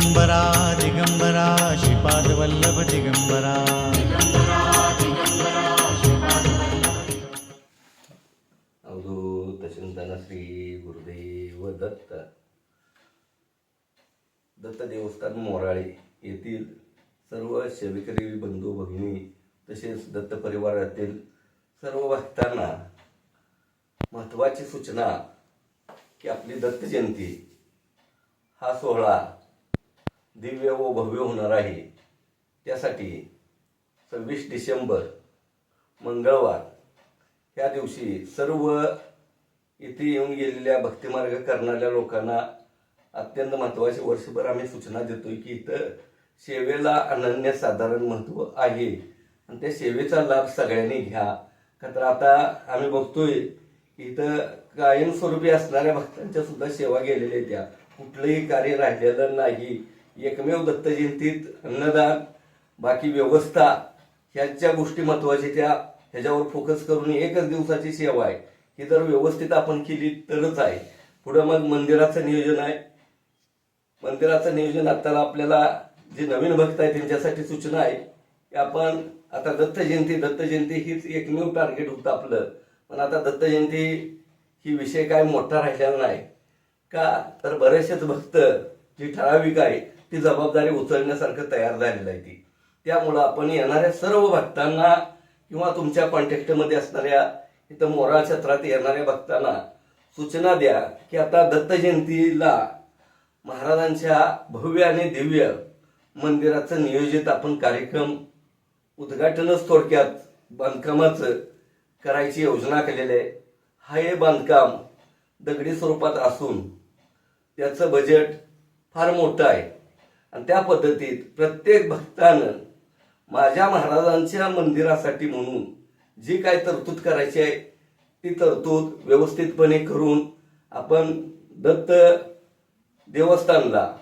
दिगंबरा दिगंबरा श्रीपादवल्लभ दिगंबरा. अवधूत चिंतन श्री गुरुदेव दत्त. दत्त देवस्थान मोराळे येथील सर्व सेवेकरी बंधू भगिनी तसेच दत्त परिवारातील सर्व भक्तांना महत्त्वाची सूचना की आपली दत्त जयंती हा सोहळा दिव्य व भव्य होणार आहे. त्यासाठी सव्वीस डिसेंबर मंगळवार या दिवशी सर्व इथे येऊन गेलेल्या भक्तिमार्ग करणाऱ्या लोकांना अत्यंत महत्त्वाचे वर्षभर आम्ही सूचना देतोय की इथं सेवेला अनन्य साधारण महत्त्व आहे. आणि त्या सेवेचा लाभ सगळ्यांनी घ्या. का तर आता आम्ही बघतोय इथं कायमस्वरूपी असणाऱ्या भक्तांच्या सुद्धा सेवा गेलेल्या आहेत त्या. कुठलंही कार्य राहिलेलं नाही. एकमेव दत्त जयंतीत अन्नदान बाकी व्यवस्था ह्याच्या गोष्टी महत्त्वाच्या त्या ह्याच्यावर फोकस करून एकच दिवसाची सेवा आहे. ही जर व्यवस्थित आपण केली तरच आहे. पुढं मग मंदिराचं नियोजन आहे. मंदिराचं नियोजन आता आपल्याला जे नवीन भक्त आहे त्यांच्यासाठी सूचना आहे की आपण आता दत्त जयंती दत्त जयंती हीच एकमेव टार्गेट होतं आपलं. पण आता दत्त जयंती ही विषय काय मोठा राहिलेला नाही. का? तर बरेचसेच भक्त जी ठराविक आहेत ती जबाबदारी उचलण्यासारखं तयार झालेलं आहे ती. त्यामुळं आपण येणाऱ्या सर्व भक्तांना किंवा तुमच्या कॉन्टॅक्टमध्ये असणाऱ्या इथं मोराळ क्षेत्रात येणाऱ्या भक्तांना सूचना द्या की आता दत्त जयंतीला महाराजांच्या भव्य आणि दिव्य मंदिराचं नियोजित आपण कार्यक्रम उद्घाटनच थोडक्यात बांधकामाचं करायची योजना केलेली आहे. हा हे बांधकाम दगडी स्वरूपात असून त्याचं बजेट फार मोठं आहे. आणि त्या पद्धतीत प्रत्येक भक्तानं माझ्या महाराजांच्या मंदिरासाठी म्हणून जी काय तरतूद करायची आहे ती तरतूद व्यवस्थितपणे करून आपण दत्त देवस्थानला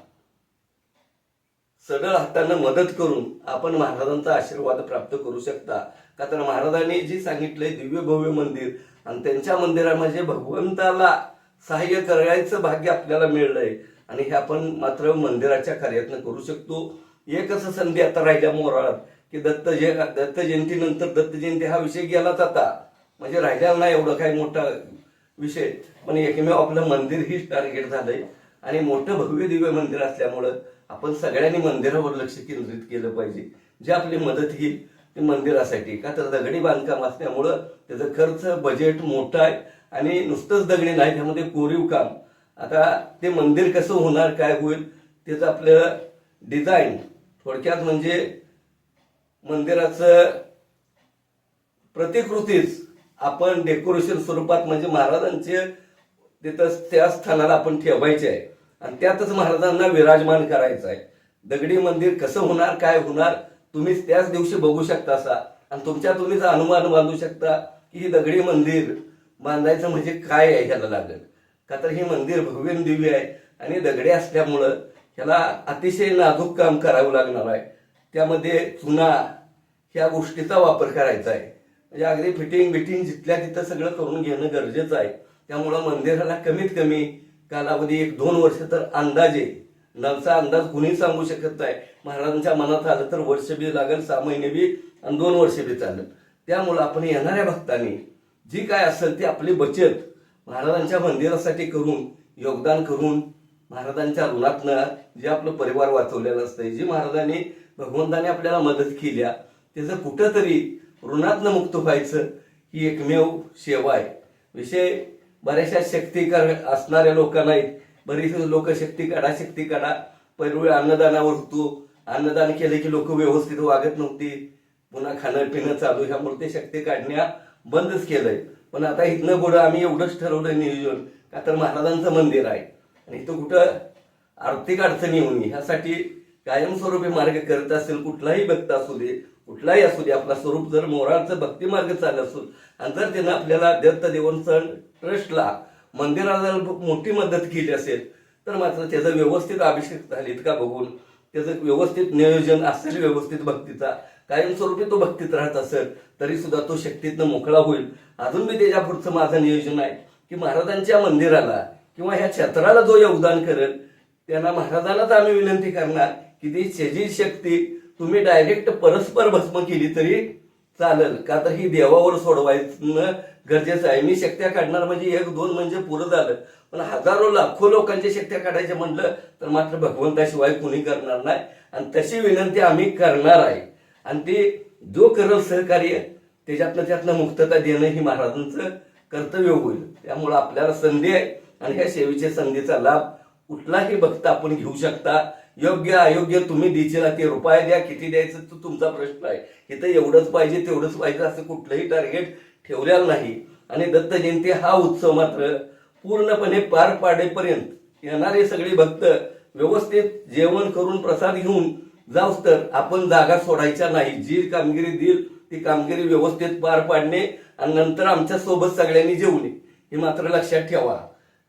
सडळ हाताने मदत करून आपण महाराजांचा आशीर्वाद प्राप्त करू शकता. का तर महाराजांनी जी सांगितलंय दिव्य भव्य मंदिर आणि त्यांच्या मंदिरामध्ये भगवंताला सहाय्य करायचं भाग्य आपल्याला मिळलंय. आणि हे आपण मात्र मंदिराच्या कार्यातनं करू शकतो. एकच संधी आता राहिल्या मोराळात की दत्त जय दत्त जयंतीनंतर दत्त जयंती हा विषय गेलाच आता. म्हणजे राहिलेला नाही एवढं काही मोठा विषय. पण एकमेव आपलं मंदिर हीच टार्गेट झालंय. आणि मोठं भव्य दिव्य मंदिर असल्यामुळं आपण सगळ्यांनी मंदिरावर लक्ष केंद्रित केलं पाहिजे. जे आपली मदत येईल ते मंदिरासाठी. का तर दगडी बांधकाम असल्यामुळं त्याचा खर्च बजेट मोठं आहे. आणि नुसतंच दगडी नाही त्यामध्ये कोरीव काम. आता ते मंदिर कसं होणार काय होईल त्याचं आपलं डिझाईन थोडक्यात म्हणजे मंदिराचं प्रतिकृतीच आपण डेकोरेशन स्वरूपात म्हणजे महाराजांचे तिथं त्या स्थानाला आपण ठेवायचे आहे. आणि त्यातच महाराजांना विराजमान करायचं आहे. दगडी मंदिर कसं होणार काय होणार तुम्ही त्याच दिवशी बघू शकता असा. आणि तुमच्या तुम्हीच अनुमान बांधू शकता की ही दगडी मंदिर बांधायचं म्हणजे काय आहे ह्याला लागेल. का तर हे मंदिर भव्य दिव्य आहे आणि दगडे असल्यामुळं ह्याला अतिशय नाजूक काम करावं लागणार आहे. त्यामध्ये चुना ह्या गोष्टीचा वापर करायचा आहे. म्हणजे अगदी फिटिंग बिटिंग जिथल्या तिथं सगळं करून घेणं गरजेचं आहे. त्यामुळं मंदिराला कमीत कमी कालावधी एक दोन वर्ष तर अंदाजे नवचा अंदाज कुणी सांगू शकत नाही. महाराजांच्या मनात आलं तर वर्ष बी लागेल सहा महिने बी आणि दोन वर्ष बी चालेल. त्यामुळं आपण येणाऱ्या भक्तांनी जी काय असेल ती आपली बचत महाराजांच्या मंदिरासाठी करून योगदान करून महाराजांच्या ऋणातनं जे आपलं परिवार वाचवलेलं असतंय जी महाराजांनी भगवंताने आपल्याला मदत केल्या त्याचं कुठंतरी ऋणातनं मुक्त व्हायचं ही एकमेव सेवा आहे. विषय बऱ्याचशा शक्ती कर असणाऱ्या लोकांना बरीच लोक शक्ती काढा शक्ती काढा. पैरवेळ अन्नदानावर होतो. अन्नदान केले की लोक व्यवस्थित वागत नव्हती. पुन्हा खाणं पिणं चालू ह्यामुळे ते शक्ती काढण्या बंदच केलंय. पण आता इथनं पुढं आम्ही एवढंच ठरवलं नियोजन का तर महाराजांचं मंदिर आहे. आणि इथं कुठं आर्थिक अडचणी होऊन ह्यासाठी कायमस्वरूपी मार्ग करत असेल कुठलाही भक्त असू दे कुठलाही असू दे आपला स्वरूप जर मोराळचं भक्ती मार्ग चालत असून आणि जर त्यानं आपल्याला दत्त देवस्थान ट्रस्टला मंदिराला जर मोठी मदत केली असेल तर मात्र त्याचं व्यवस्थित अभिषेक झालीत का बघून त्याचं व्यवस्थित नियोजन असेल व्यवस्थित भक्तीचा कायमस्वरूपी तो भक्तीत राहत असेल तरी सुद्धा तो शक्तीतनं मोकळा होईल. अजून मी त्याच्या पुढचं माझं नियोजन आहे की महाराजांच्या मंदिराला किंवा ह्या क्षेत्राला जो योगदान करेल त्यांना महाराजांनाच आम्ही विनंती करणार की ती शेजी शक्ती तुम्ही डायरेक्ट परस्पर भस्म केली तरी चालेल. का तर ही देवावर सोडवायचं गरजेचं आहे. मी शक्त्या काढणार म्हणजे एक दोन म्हणजे पुरं झालं. पण हजारो लाखो लोकांच्या शक्त्या काढायच्या म्हटलं तर मात्र भगवंताशिवाय कुणी करणार नाही. आणि तशी विनंती आम्ही करणार आहे. आणि ते जो करल सहकार्य त्याच्यातनं त्यातनं मुक्तता देणं ही महाराजांचं कर्तव्य होईल. त्यामुळं आपल्याला संधी आहे आणि ह्या सेवेच्या संधीचा लाभ कुठलाही भक्त आपण घेऊ शकता. योग्य अयोग्य तुम्ही दिचेला ते रुपये द्या किती द्यायचं तो तुमचा प्रश्न आहे. इथं एवढंच पाहिजे तेवढंच पाहिजे असं कुठलंही टार्गेट ठेवलेलं नाही. आणि दत्त जयंती हा उत्सव मात्र पूर्णपणे पार पाडेपर्यंत येणारे सगळे भक्त व्यवस्थित जेवण करून प्रसाद घेऊन जाऊस तर आपण जागा सोडायच्या नाही. जी कामगिरी देईल ती कामगिरी व्यवस्थित पार पाडणे आणि नंतर आमच्यासोबत सगळ्यांनी जेवणे. हे मात्र लक्षात ठेवा.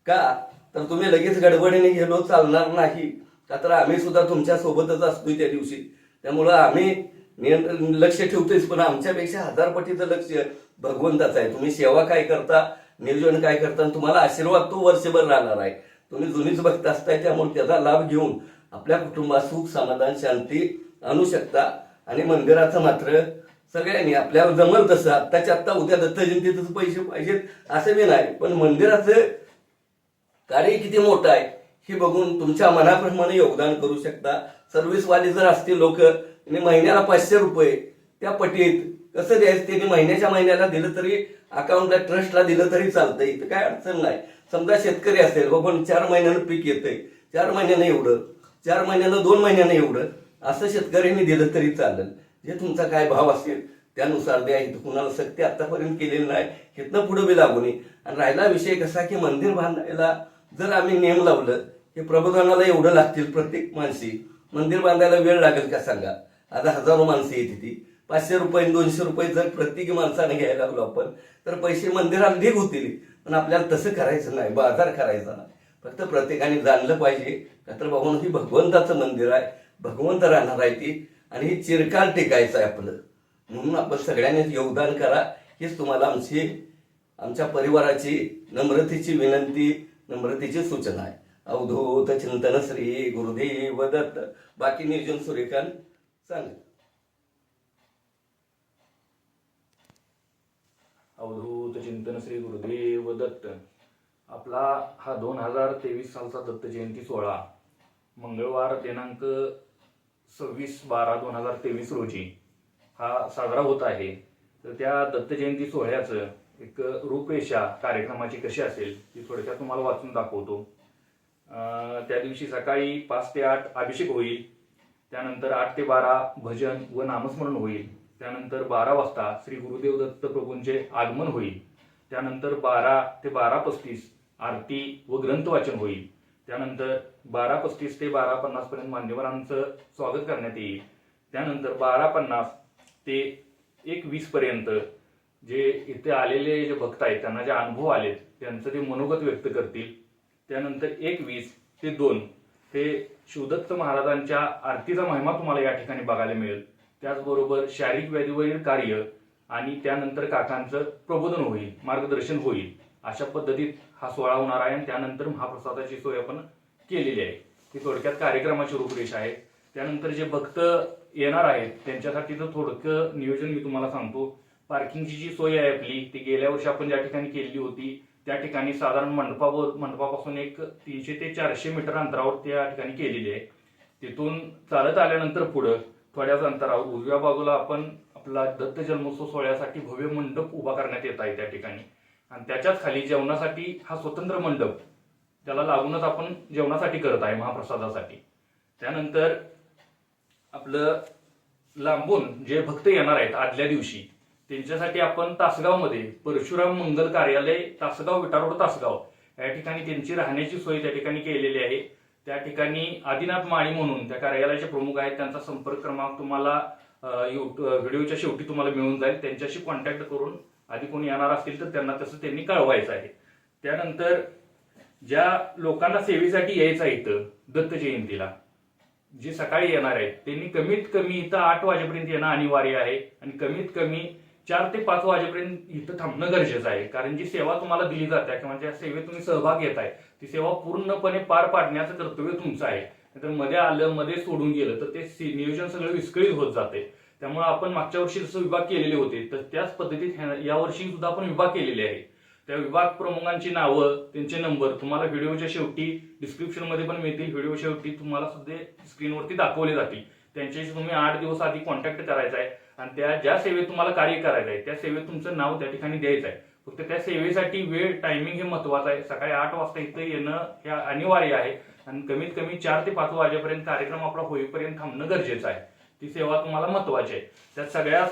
का? तर तुम्ही लगेच गडबडीने गेलो चालणार नाही. का तर आम्ही सुद्धा तुमच्या सोबतच असतोय त्या दिवशी. त्यामुळं आम्ही लक्ष ठेवतोयच पण आमच्यापेक्षा हजार पटीचं लक्ष भगवंताचं आहे. तुम्ही सेवा काय करता नियोजन काय करता आणि तुम्हाला आशीर्वाद तो वर्षभर राहणार आहे. तुम्ही जुनीच भक्त असताय त्यामुळे त्याचा लाभ घेऊन आपल्या कुटुंबात सुख समाधान शांती आणू शकता. आणि मंदिराचं मात्र सगळ्यांनी आपल्याला जमल तसं आत्ताच्या आत्ता उद्या दत्त जयंतीतच पैसे पाहिजेत असं बी नाही. पण मंदिराचं कार्य किती मोठं आहे हे बघून तुमच्या मनाप्रमाणे योगदान करू शकता. सर्व्हिसवाले जर असतील लोक महिन्याला पाचशे रुपये त्या पटीत कसं द्यायचं त्यांनी महिन्याच्या महिन्याला दिलं तरी अकाउंटला ट्रस्टला दिलं तरी चालतंय. इथं काय अडचण नाही. समजा शेतकरी असेल बाबा चार महिन्यानं पीक येतंय. चार महिन्यानं एवढं. चार महिन्यानं दोन महिन्यानं एवढं. असं शेतकऱ्यांनी दिलं तरी चालेल. जे तुमचा काय भाव असेल त्यानुसार द्या. इथं कुणाला सक्ती आतापर्यंत केलेली नाही. इथनं पुढे बी लागू नये. आणि राहिला विषय कसा की मंदिर बांधायला जर आम्ही नियम लावलं हे प्रबोधनाला एवढं लागतील प्रत्येक माणसी. मंदिर बांधायला वेळ लागेल का सांगा? आता हजारो माणसं येते ती पाचशे रुपये दोनशे रुपये जर प्रत्येक माणसाने घ्यायला लागलो आपण तर पैसे मंदिरात ढीग होतील. पण आपल्याला तसं करायचं नाही. बाजार करायचा. नाही फक्त प्रत्येकाने जाणलं पाहिजे. का तर ही भगवंताचं मंदिर आहे. भगवंत राहणार आहे ती. आणि ही चिरकाल टिकायचं आहे आपलं. म्हणून आपण सगळ्यांनी योगदान करा. हीच तुम्हाला आमची आमच्या परिवाराची नम्रतेची विनंती नम्रतेची सूचना आहे. अवधूत चिंतन श्री गुरुदेव दत्त. बाकी नियोजन सूर्यकांत चालेल अवधूत चिंतन श्री गुरुदेव दत्त. आपला हा दोन हजार तेवीस सालचा दत्त जयंती सोहळा मंगळवार दिनांक सव्वीस बारा दोन हजार तेवीस रोजी हा साजरा होत आहे. तर त्या दत्त जयंती सोहळ्याचं एक रूपरेषा कार्यक्रमाची कशी असेल ती थोडक्यात तुम्हाला वाचून दाखवतो. त्या दिवशी सकाळी पाच ते आठ अभिषेक होईल त्यानंतर आठ ते बारा भजन व नामस्मरण होईल त्यानंतर बारा वाजता श्री गुरुदेव दत्त प्रभूंचे आगमन होईल त्यानंतर बारा ते बारा पस्तीस आरती व ग्रंथ वाचन होईल. त्यानंतर बारा पस्तीस ते बारा पन्नास पर्यंत मान्यवरांचं स्वागत करण्यात येईल. त्यानंतर बारा पन्नास ते एक वीस पर्यंत जे इथे आलेले जे भक्त आहेत त्यांना जे अनुभव आलेत त्यांचं ते मनोगत व्यक्त करतील. त्यानंतर एक वीस ते दोन ते शिवदत्त महाराजांच्या आरतीचा महिमा तुम्हाला या ठिकाणी बघायला मिळेल. त्याचबरोबर शारीरिक व्याधीवरील कार्य आणि त्यानंतर काकांचं प्रबोधन होईल मार्गदर्शन होईल अशा पद्धतीत हा सोहळा होणार आहे आणि त्यानंतर महाप्रसादाची सोय आपण केलेली आहे. ती थोडक्यात कार्यक्रमाची रूपरेषा आहे. त्यानंतर जे भक्त येणार आहेत त्यांच्यासाठीचं थोडकं नियोजन मी तुम्हाला सांगतो. पार्किंगची जी सोय आहे आपली ती गेल्या वर्षी आपण ज्या ठिकाणी केलेली होती त्या ठिकाणी साधारण मंडपा मंडपापासून एक तीनशे ते चारशे मीटर अंतरावर त्या ठिकाणी केलेली आहे. तिथून चालत आल्यानंतर पुढं थोड्याच अंतरावर उजव्या बाजूला आपण आपला दत्त जन्मोत्सव सोहळ्यासाठी भव्य मंडप उभा करण्यात येत आहे त्या ठिकाणी. आणि त्याच्याच खाली जेवणासाठी हा स्वतंत्र मंडप त्याला लागूनच आपण जेवणासाठी करत आहे महाप्रसादासाठी. त्यानंतर आपलं लांबून जे भक्त येणार आहेत आदल्या दिवशी त्यांच्यासाठी आपण तासगावमध्ये परशुराम मंगल कार्यालय तासगाव विटारोड तासगाव या ठिकाणी त्यांची राहण्याची सोय त्या ठिकाणी केलेली आहे. त्या ठिकाणी आदिनाथ माळी म्हणून त्या कार्यालयाचे प्रमुख आहेत. त्यांचा संपर्क क्रमांक तुम्हाला व्हिडिओच्या शेवटी तुम्हाला मिळून जाईल. त्यांच्याशी कॉन्टॅक्ट करून आधी कोणी येणार असतील तर त्यांना तसं त्यांनी कळवायचं आहे. त्यानंतर ज्या लोकांना सेवेसाठी यायचं आहे इथं दत्त जयंतीला जे सकाळी येणार आहेत त्यांनी कमीत कमी इथं आठ वाजेपर्यंत येणं अनिवार्य आहे आणि कमीत कमी चार ते पाच वाजेपर्यंत इथं थांबणं गरजेचं आहे. कारण जी सेवा तुम्हाला दिली जाते किंवा ज्या सेवेत तुम्ही सहभाग घेत आहे ती सेवा पूर्णपणे पार पाडण्याचं कर्तव्य तुमचं आहे. नाहीतरमध्ये आलं मध्ये सोडून गेलं तर ते नियोजन सगळं विस्कळीत होत जाते. त्यामुळे आपण मागच्या वर्षी जसं विभाग केलेले होते तर त्याच पद्धतीत यावर्षी सुद्धा आपण विभाग केलेले आहे. त्या विभाग प्रमुखांची नावं त्यांचे नंबर तुम्हाला व्हिडिओच्या शेवटी डिस्क्रिप्शनमध्ये पण मिळतील. व्हिडिओ शेवटी तुम्हाला सुद्धा स्क्रीनवरती दाखवले जातील. त्यांच्याशी तुम्ही आठ दिवस आधी कॉन्टॅक्ट करायचा आहे आणि त्या ज्या सेवेत तुम्हाला कार्य करायचं आहे त्या सेवेत तुमचं नाव त्या ठिकाणी द्यायचं आहे. फक्त त्या सेवेसाठी वेळ टायमिंग हे महत्वाचं आहे. सकाळी आठ वाजता इथं येणं हे अनिवार्य आहे आणि कमीत कमी चार ते पाच वाजेपर्यंत कार्यक्रम आपला होईपर्यंत थांबणं गरजेचं आहे. ती सेवा तुम्हाला महत्वाची आहे. त्यात सगळ्यात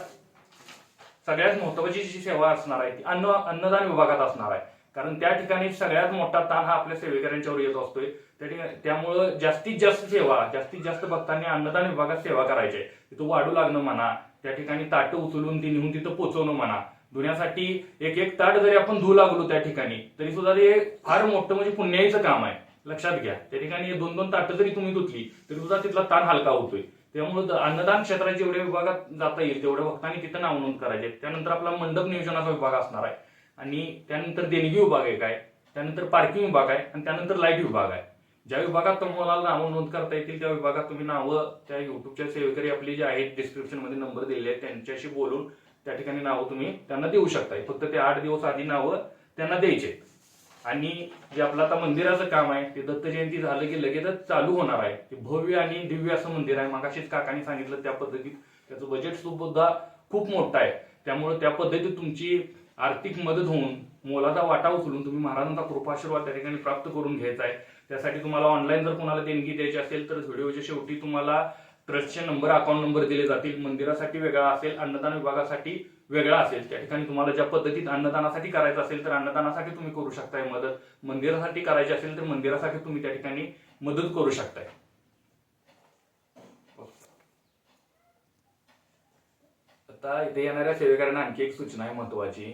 सगळ्यात महत्वाची जी सेवा असणार आहे ती अन्न अन्नदान विभागात असणार आहे. कारण त्या ठिकाणी सगळ्यात मोठा ताण हा आपल्या सेवेकऱ्यांच्यावर येत असतोय. त्या ठिकाणी त्यामुळं जास्तीत जास्त सेवा जास्तीत जास्त भक्तांनी अन्नदान विभागात सेवा करायची आहे. तिथं वाढू लागणं म्हणा त्या ठिकाणी ताटं उचलून ती नेऊन तिथं पोचवणं म्हणा. धुण्यासाठी एक एक ताट जरी आपण धुऊ लागलो त्या ठिकाणी तरी सुद्धा ते फार मोठं म्हणजे पुण्याईचं काम आहे. लक्षात घ्या. त्या ठिकाणी दोन दोन ताटं जरी तुम्ही धुतली तरी सुद्धा तिथला ताण हलका होतोय. त्यामुळे अन्नदान क्षेत्रात जेवढ्या विभागात जाता येईल तेवढ्या भक्तांनी तिथं नाव नोंद करायचे. त्यानंतर आपला मंडप नियोजनाचा विभाग असणार आहे. आणि त्यानंतर देणगी विभाग एक आहे त्यानंतर पार्किंग विभाग आहे आणि त्यानंतर लाइट विभाग आहे. ज्या विभागात तुम्हाला नावं नोंद करता येतील त्या विभागात तुम्ही नावं त्या युट्यूबच्या सेवेकरी आपली जे आहेत डिस्क्रिप्शनमध्ये नंबर दिलेले आहेत त्यांच्याशी बोलून त्या ठिकाणी नावं तुम्ही त्यांना देऊ शकताय. फक्त ते आठ दिवस आधी नावं त्यांना द्यायचे. आणि जे आपलं आता मंदिराचं काम आहे ते दत्त जयंती झालं की लगेचच चालू होणार आहे. ते भव्य आणि दिव्य असं मंदिर आहे. मागाशीच काकांनी सांगितलं त्या पद्धतीत. त्याचं बजेट सुद्धा खूप मोठं आहे. त्यामुळे त्या पद्धतीत तुमची आर्थिक मदत होऊन मोलाचा वाटा उचलून तुम्ही महाराजांचा कृपाशीर्वाद त्या ठिकाणी प्राप्त करून घ्यायचा आहे. त्यासाठी तुम्हाला ऑनलाईन जर कोणाला देणगी द्यायची असेल तर व्हिडिओच्या शेवटी तुम्हाला ट्रस्टचे नंबर अकाउंट नंबर दिले जातील. मंदिरासाठी वेगळा असेल अन्नदान विभागासाठी वेगळा असेल. त्या ठिकाणी तुम्हाला ज्या पद्धतीत अन्नदानासाठी करायचं असेल तर अन्नदानासाठी तुम्ही करू शकताय मदत. मंदिरासाठी करायची असेल तर मंदिरासाठी तुम्ही त्या ठिकाणी मदत करू शकताय. आता इथे येणाऱ्या सेवेकऱ्यांना आणखी एक सूचना आहे महत्वाची.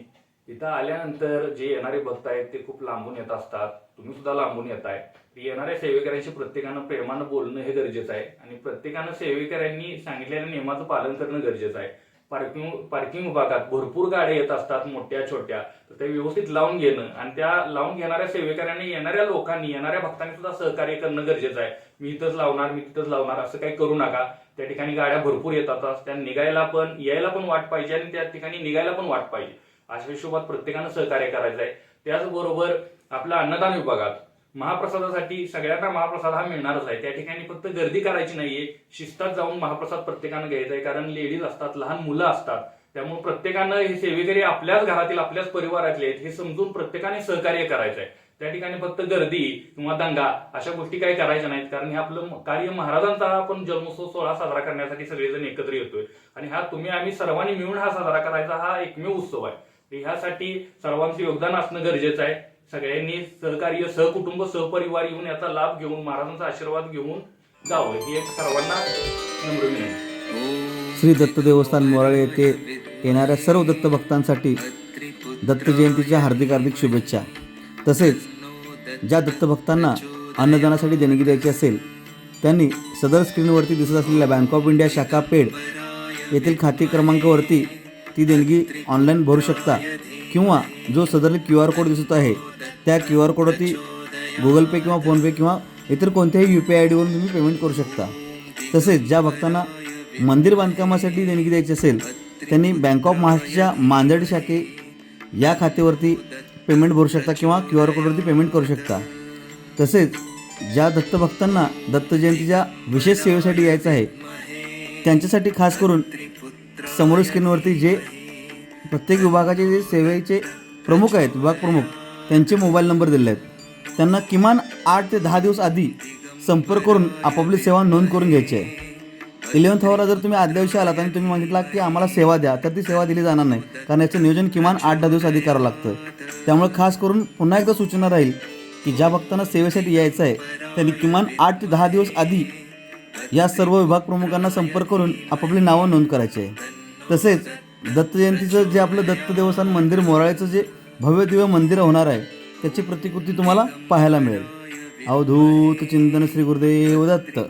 इथं आल्यानंतर जे येणारे भक्त आहेत ते खूप लांबून येत असतात. तुम्ही सुद्धा लांबून येत आहे येणाऱ्या सेवेकऱ्यांशी प्रत्येकानं प्रेमानं बोलणं हे गरजेचं आहे. आणि प्रत्येकानं सेवेकऱ्यांनी सांगितलेल्या नियमाचं पालन करणं गरजेचं आहे. पार्किंग पार्किंग विभागात भरपूर गाड्या येत असतात मोठ्या छोट्या. तर ते व्यवस्थित लावून घेणं आणि त्या लावून घेणाऱ्या सेवेकऱ्यांनी येणाऱ्या लोकांनी येणाऱ्या भक्तांनी सुद्धा सहकार्य करणं गरजेचं आहे. मी इथंच लावणार मी तिथंच लावणार असं काही करू नका. त्या ठिकाणी गाड्या भरपूर येतात त्या निघायला पण यायला पण वाट पाहिजे आणि त्या ठिकाणी निघायला पण वाट पाहिजे. अशा हिशोबात प्रत्येकानं सहकार्य करायचं आहे त्याचबरोबर आपल्या अन्नदान विभागात महाप्रसादासाठी सगळ्यांना महाप्रसाद हा मिळणारच आहे. त्या ठिकाणी फक्त गर्दी करायची नाहीये. शिस्तात जाऊन महाप्रसाद प्रत्येकानं घ्यायचा आहे. कारण लेडीज असतात लहान मुलं असतात. त्यामुळे प्रत्येकानं हे सेवेकरी आपल्याच घरातील आपल्याच परिवारातले आहेत हे समजून प्रत्येकाने सहकार्य करायचं आहे. त्या ठिकाणी फक्त गर्दी किंवा दंगा अशा गोष्टी काही करायच्या नाहीत. कारण हे आपलं कार्य महाराजांचा हा आपण जन्मोत्सव सोहळा साजरा करण्यासाठी सगळेजण एकत्र येतोय. आणि हा तुम्ही आम्ही सर्वांनी मिळून हा साजरा करायचा हा एकमेव उत्सव आहे. ह्यासाठी सर्वांचं योगदान असणं गरजेचं आहे. सगळ्यांनी सहकार्य सहकुटुंब सहपरिवार येऊन याचा लाभ घेऊन महाराजांचा आशीर्वाद घेऊन जावं. ही एक सर्वांना नम्र विनंती. श्री दत्त देवस्थान मोराळे येथे येणाऱ्या सर्व दत्त भक्तांसाठी दत्त जयंतीच्या हार्दिक हार्दिक शुभेच्छा. तसेच ज्या दत्तभक्तांना अन्नदानासाठी देणगी द्यायची असेल त्यांनी सदर स्क्रीनवरती दिसत असलेल्या बँक ऑफ इंडिया शाखा पेड येथील खाते क्रमांकावरती ती देणगी ऑनलाईन भरू शकता किंवा जो सदर क्यू आर कोड दिसत आहे त्या क्यू आर कोडवरती गुगल पे किंवा फोनपे किंवा इतर कोणत्याही यू पी आय आय डीवरून तुम्ही पेमेंट करू शकता. तसेच ज्या भक्तांना मंदिर बांधकामासाठी देणगी द्यायची असेल त्यांनी बँक ऑफ महाराष्ट्रच्या मांजड शाखे या खात्यावरती पेमेंट भरू शकता किंवा क्यू आर कोडवरती पेमेंट करू शकता. तसेच ज्या दत्तभक्तांना दत्त जयंतीच्या विशेष सेवेसाठी यायचं आहे त्यांच्यासाठी खास करून समोर स्क्रीनवरती जे प्रत्येक विभागाचे जे सेवेचे प्रमुख आहेत विभाग प्रमुख त्यांचे मोबाईल नंबर दिले आहेत. त्यांना किमान आठ ते दहा दिवस आधी संपर्क करून आपापली सेवा नोंद करून घ्यायची आहे. इलेव्हन्थ आवरला जर तुम्ही आदल्या दिवशी आलात आणि तुम्ही मागितला की आम्हाला सेवा द्या तर ती सेवा दिली जाणार नाही. कारण याचं नियोजन किमान आठ दहा दिवस आधी करावं लागतं. त्यामुळे खास करून पुन्हा एकदा सूचना राहील की ज्या भक्तांना सेवेसाठी यायचं आहे त्यांनी किमान आठ ते दहा दिवस आधी या सर्व विभाग प्रमुखांना संपर्क करून आपापली नावं नोंद करायची आहे. तसेच दत्त जयंतीचं जे आपलं दत्त देवस्थान मंदिर मोराळ्याचं जे भव्यदिव्य मंदिर होणार आहे त्याची प्रतिकृती तुम्हाला पाहायला मिळेल. अवधूत चिंतन श्री गुरुदेव दत्त.